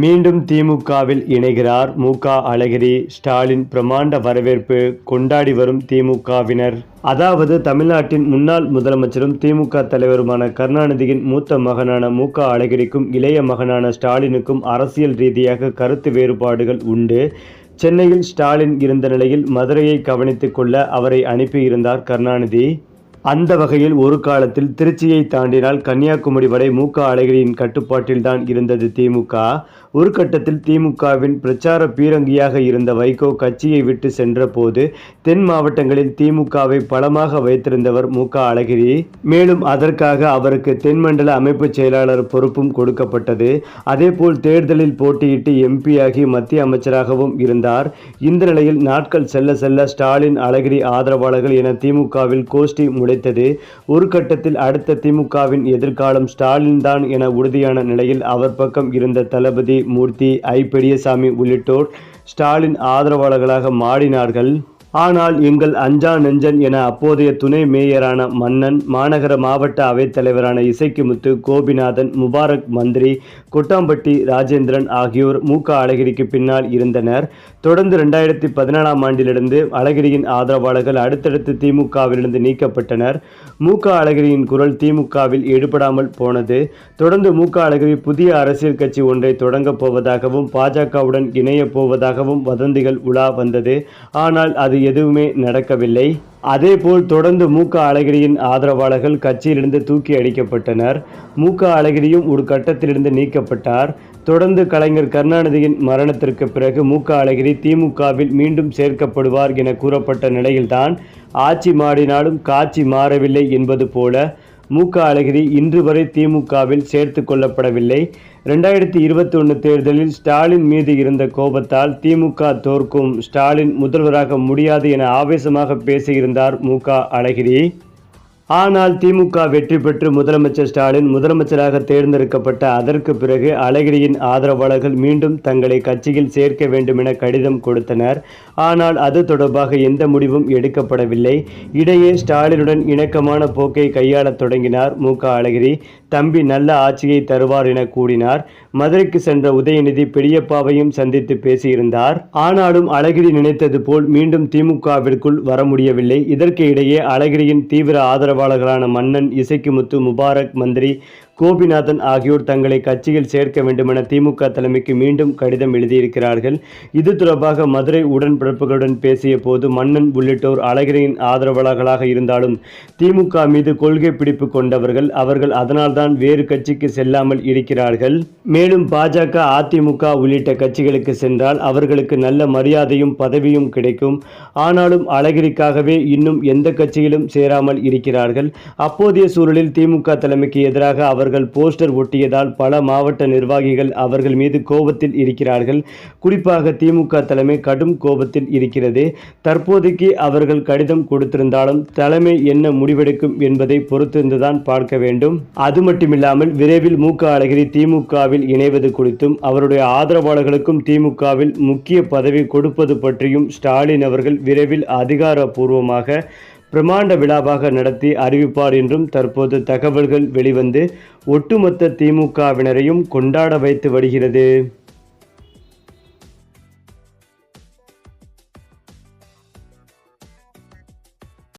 மீண்டும் திமுகவில் இணைகிறார் மு க அழகிரி. ஸ்டாலின் பிரமாண்ட வரவேற்பு கொண்டாடி வரும் திமுகவினர். அதாவது தமிழ்நாட்டின் முன்னாள் முதலமைச்சரும் திமுக தலைவருமான கருணாநிதியின் மூத்த மகனான மு க அழகிரிக்கும் இளைய மகனான ஸ்டாலினுக்கும் அரசியல் ரீதியாக கருத்து வேறுபாடுகள் உண்டு. சென்னையில் ஸ்டாலின் இருந்த நிலையில் மதுரையை கவனித்துக் கொள்ள அவரை அனுப்பியிருந்தார் கருணாநிதி. அந்த வகையில் ஒரு காலத்தில் திருச்சியை தாண்டினால் கன்னியாகுமரி வரை மு அழகிரியின் கட்டுப்பாட்டில்தான் இருந்தது திமுக. ஒரு கட்டத்தில் திமுகவின் பிரச்சார பீரங்கியாக இருந்த வைகோ கட்சியை விட்டு சென்றபோது தென் மாவட்டங்களில் திமுகவை பலமாக வைத்திருந்தவர் மு க அழகிரி. மேலும் அதற்காக அவருக்கு தென்மண்டல அமைப்பு செயலாளர் பொறுப்பும் கொடுக்கப்பட்டது. அதேபோல் தேர்தலில் போட்டியிட்டு எம்பியாகி மத்திய அமைச்சராகவும் இருந்தார். இந்த நிலையில் நாட்கள் செல்ல செல்ல ஸ்டாலின் அழகிரி ஆதரவாளர்கள் என திமுகவில் கோஷ்டி உடைத்தது. ஒரு கட்டத்தில் அடுத்த திமுகவின் எதிர்காலம் ஸ்டாலின் தான் என உறுதியான நிலையில் அவர் பக்கம் இருந்த தளபதி மூர்த்தி ஐ. பெரியசாமி உள்ளிட்டோர் ஸ்டாலின் ஆதரவாளர்களாக மாறினார்கள். ஆனால் எங்கள் அஞ்சா நெஞ்சன் என அப்போதைய துணை மேயரான மன்னன் மாநகர மாவட்ட அவைத்தலைவரான இசைக்குமுத்து கோபிநாதன் முபாரக் மந்திரி கொட்டாம்பட்டி ராஜேந்திரன் ஆகியோர் மூக்க அழகிரிக்கு பின்னால் இருந்தனர். தொடர்ந்து ரெண்டாயிரத்தி பதினாலாம் ஆண்டிலிருந்து அழகிரியின் ஆதரவாளர்கள் அடுத்தடுத்து திமுகவிலிருந்து நீக்கப்பட்டனர். மூக்க அழகிரியின் குரல் திமுகவில் எடுபடாமல் போனது. தொடர்ந்து மூக்க அழகிரி புதிய அரசியல் கட்சி ஒன்றை தொடங்கப் போவதாகவும் பாஜகவுடன் இணையப் போவதாகவும் வதந்திகள் உலா வந்தது. ஆனால் அது எதுவுமே நடக்கவில்லை. அதேபோல் தொடர்ந்து மு க அழகிரியின் ஆதரவாளர்கள் கட்சியிலிருந்து தூக்கி அடிக்கப்பட்டனர். மு க அழகிரியும் ஒரு கட்டத்திலிருந்து நீக்கப்பட்டார். தொடர்ந்து கலைஞர் கருணாநிதியின் மரணத்திற்கு பிறகு மு க அழகிரி திமுகவில் மீண்டும் சேர்க்கப்படுவார் என கூறப்பட்ட நிலையில்தான் ஆட்சி மாறினாலும் காட்சி மாறவில்லை என்பது போல மு க அழகிரி இன்று வரை திமுகவில் சேர்த்து கொள்ளப்படவில்லை. ரெண்டாயிரத்தி இருபத்தி ஒன்று தேர்தலில் ஸ்டாலின் மீது இருந்த கோபத்தால் திமுக தோற்கும். ஸ்டாலின் முதல்வராக முடியாது என ஆவேசமாக பேசியிருந்தார் மு க அழகிரி. ஆனால் திமுக வெற்றி பெற்று முதலமைச்சர் ஸ்டாலின் முதலமைச்சராக தேர்ந்தெடுக்கப்பட்ட அதற்கு பிறகு அழகிரியின் ஆதரவாளர்கள் மீண்டும் தங்களை கட்சியில் சேர்க்க வேண்டும் என கடிதம் கொடுத்தனர். ஆனால் அது தொடர்பாக எந்த முடிவும் எடுக்கப்படவில்லை. இடையே ஸ்டாலினுடன் இணக்கமான போக்கை கையாளத் தொடங்கினார் மு. க. அழகிரி. தம்பி நல்ல ஆட்சியை தருவார் என கூறினார். மதுரைக்கு சென்ற உதயநிதி பெரியப்பாவையும் சந்தித்து பேசியிருந்தார். ஆனாலும் அழகிரி நினைத்தது போல் மீண்டும் திமுகவிற்குள் வர முடியவில்லை. இதற்கு இடையே அழகிரியின் தீவிர ஆதரவாளர்களான மன்னன் இசைக்குமுத்து முபாரக் மந்திரி கோபிநாதன் ஆகியோர் தங்களை கட்சியில் சேர்க்க வேண்டுமென திமுக தலைமைக்கு மீண்டும் கடிதம் எழுதியிருக்கிறார்கள். இது தொடர்பாக மதுரை உடன்பிறப்புகளுடன் பேசிய போது மன்னன் உள்ளிட்டோர் அழகிரியின் ஆதரவாளர்களாக இருந்தாலும் திமுக மீது கொள்கை பிடிப்பு கொண்டவர்கள் அவர்கள் அதனால்தான் வேறு கட்சிக்கு செல்லாமல் இருக்கிறார்கள். மேலும் பாஜக அதிமுக உள்ளிட்ட கட்சிகளுக்கு சென்றால் அவர்களுக்கு நல்ல மரியாதையும் பதவியும் கிடைக்கும். ஆனாலும் அழகிரிக்காகவே இன்னும் எந்த கட்சியிலும் சேராமல் இருக்கிறார்கள். அப்போதைய சூழலில் திமுக தலைமைக்கு எதிராக அவர்கள் போஸ்டர் ஒட்டியதால் பல மாவட்ட நிர்வாகிகள் அவர்கள் மீது கோபத்தில் இருக்கிறார்கள். குறிப்பாக திமுக தலைமை கடும் கோபத்தில் இருக்கிறது. தற்போதைக்கு அவர்கள் கடிதம் கொடுத்திருந்தாலும் தலைமை என்ன முடிவெடுக்கும் என்பதை பொறுத்திருந்துதான் பார்க்க வேண்டும். அது மட்டுமில்லாமல் விரைவில் மு. க. அழகிரி திமுகவில் இணைவது குறித்தும் அவருடைய ஆதரவாளர்களுக்கும் திமுகவில் முக்கிய பதவி கொடுப்பது பற்றியும் ஸ்டாலின் அவர்கள் விரைவில் அதிகாரப்பூர்வமாக பிரமாண்ட விழாவாக நடத்தி அறிவிப்பார் என்றும் தற்போது தகவல்கள் வெளிவந்து ஒட்டுமொத்த திமுகவினரையும் கொண்டாட வைத்து வருகிறது.